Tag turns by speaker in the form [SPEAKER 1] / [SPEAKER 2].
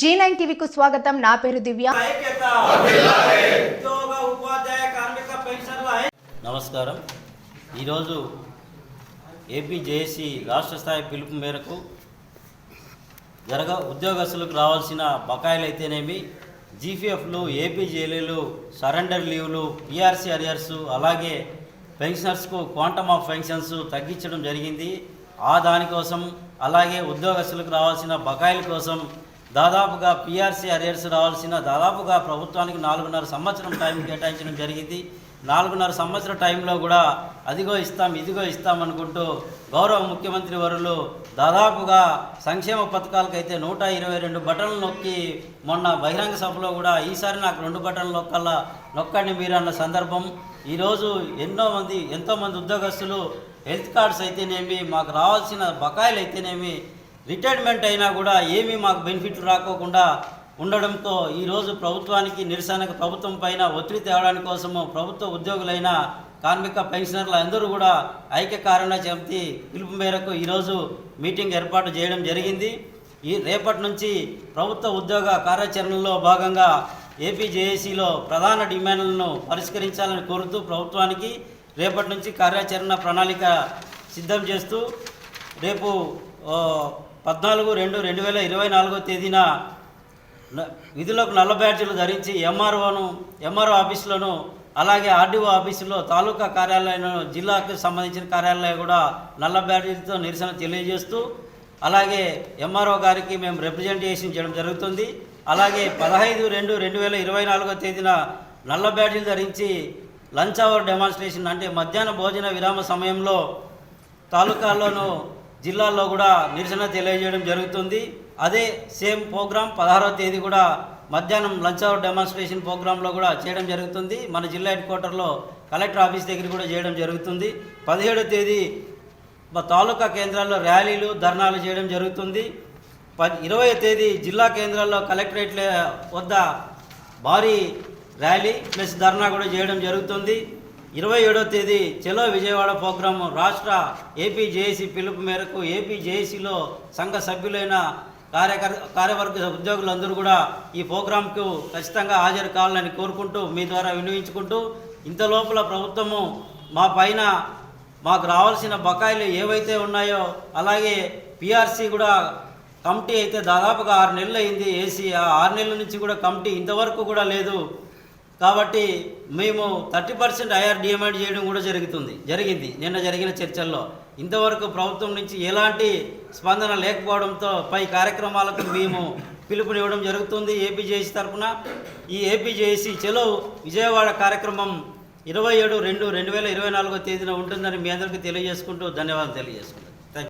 [SPEAKER 1] G nine టీవీకు స్వాగతం. నా పేరు దివ్య.
[SPEAKER 2] నమస్కారం. ఈరోజు ఏపీ జేఏసీ రాష్ట్ర స్థాయి పిలుపు మేరకు జరగ ఉద్యోగస్తులకు రావాల్సిన బకాయిలు అయితేనేమి జీపీఎఫ్లు ఏపీ జేలీలు సరెండర్ లీవ్లు పిఆర్సీ అరియర్స్ అలాగే పెన్షనర్స్కు క్వాంటమ్ ఆఫ్ పెన్షన్స్ తగ్గించడం జరిగింది. ఆ దానికోసం అలాగే ఉద్యోగస్తులకు రావాల్సిన బకాయిల కోసం దాదాపుగా పీఆర్సీ అరియర్స్ రావాల్సిన దాదాపుగా ప్రభుత్వానికి నాలుగున్నర సంవత్సరం టైం కేటాయించడం జరిగింది. నాలుగున్నర సంవత్సరం టైంలో కూడా అదిగో ఇస్తాం ఇదిగో ఇస్తాం అనుకుంటూ గౌరవ ముఖ్యమంత్రి వరులు దాదాపుగా సంక్షేమ పథకాలకైతే నూట ఇరవై రెండు బటన్లు నొక్కి మొన్న బహిరంగ సభలో కూడా ఈసారి నాకు రెండు బటన్లు నొక్కల్లా నొక్కండి మీరు అన్న సందర్భం. ఈరోజు ఎన్నో మంది ఎంతోమంది ఉద్యోగస్తులు హెల్త్ కార్డ్స్ అయితేనేమి మాకు రావాల్సిన బకాయిలు అయితేనేమి రిటైర్మెంట్ అయినా కూడా ఏమీ మాకు బెనిఫిట్లు రాకోకుండా ఉండడంతో ఈరోజు ప్రభుత్వానికి నిరసనకు ప్రభుత్వం పైన ఒత్తిడి తేవడానికి కోసము ప్రభుత్వ ఉద్యోగులైన కార్మిక పెన్షనర్లు అందరూ కూడా ఐక్య కారణ చెప్తి పిలుపు మేరకు ఈరోజు మీటింగ్ ఏర్పాటు చేయడం జరిగింది. ఈ రేపటి నుంచి ప్రభుత్వ ఉద్యోగ కార్యాచరణలో భాగంగా ఏపీజేఏసీలో ప్రధాన డిమాండ్లను పరిష్కరించాలని కోరుతూ ప్రభుత్వానికి రేపటి నుంచి కార్యాచరణ ప్రణాళిక సిద్ధం చేస్తూ రేపు పద్నాలుగు రెండు రెండు వేల ఇరవై నాలుగో తేదీన విధులకు నల్ల బ్యాడ్జీలు ధరించి ఎంఆర్ఓను ఎంఆర్ఓ ఆఫీసులను అలాగే ఆర్డీఓ ఆఫీసులో తాలూకా కార్యాలయం జిల్లాకు సంబంధించిన కార్యాలయం కూడా నల్ల బ్యాడ్జీలతో నిరసన తెలియజేస్తూ అలాగే ఎంఆర్ఓ గారికి మేము రిప్రజెంటేషన్ చేయడం జరుగుతుంది. అలాగే పదహైదు రెండు రెండు వేల ఇరవై నాలుగో తేదీన నల్ల బ్యాడ్జీలు ధరించి లంచ్ అవర్ డెమాన్స్ట్రేషన్ అంటే మధ్యాహ్న భోజన విరామ సమయంలో తాలూకాల్లోనూ జిల్లాల్లో కూడా నిరసన తెలియజేయడం జరుగుతుంది. అదే సేమ్ ప్రోగ్రాం పదహారవ తేదీ కూడా మధ్యాహ్నం లంచ్ అవర్ డెమాన్స్ట్రేషన్ ప్రోగ్రాంలో కూడా చేయడం జరుగుతుంది. మన జిల్లా హెడ్ క్వార్టర్లో కలెక్టర్ ఆఫీస్ దగ్గర కూడా చేయడం జరుగుతుంది. పదిహేడవ తేదీ మా తాలూకా కేంద్రాల్లో ర్యాలీలు ధర్నాలు చేయడం జరుగుతుంది. పది ఇరవై తేదీ జిల్లా కేంద్రాల్లో కలెక్టరేట్ల వద్ద భారీ ర్యాలీ ప్లస్ ధర్నా కూడా చేయడం జరుగుతుంది. ఇరవై ఏడో తేదీ చెలో విజయవాడ ప్రోగ్రాం రాష్ట్ర ఏపీ జేఏసీ పిలుపు మేరకు ఏపీ జేఏసీలో సంఘ సభ్యులైన కార్యకర్ కార్యవర్గ ఉద్యోగులందరూ కూడా ఈ ప్రోగ్రాంకు ఖచ్చితంగా హాజరు కావాలని కోరుకుంటూ మీ ద్వారా వినియోగించుకుంటూ ఇంతలోపల ప్రభుత్వము మా పైన మాకు రావాల్సిన బకాయిలు ఏవైతే ఉన్నాయో అలాగే పిఆర్సీ కూడా కమిటీ అయితే దాదాపుగా ఆరు నెలలు అయింది ఏసీ ఆ ఆరు నెలల నుంచి కూడా కమిటీ ఇంతవరకు కూడా లేదు. కాబట్టి మేము థర్టీ పర్సెంట్ ఐఆర్ డిమాండ్ చేయడం కూడా జరుగుతుంది జరిగింది. నిన్న జరిగిన చర్చల్లో. ఇంతవరకు ప్రభుత్వం నుంచి ఎలాంటి స్పందన లేకపోవడంతో పై కార్యక్రమాలకు మేము పిలుపునివ్వడం జరుగుతుంది ఏపీజేసీ తరఫున. ఈ ఏపీజేసీ చెలో విజయవాడ కార్యక్రమం ఇరవై ఏడు రెండు రెండు వేల ఇరవై నాలుగో తేదీన ఉంటుందని మీ అందరికీ తెలియజేసుకుంటూ ధన్యవాదాలు తెలియజేసుకుంటాను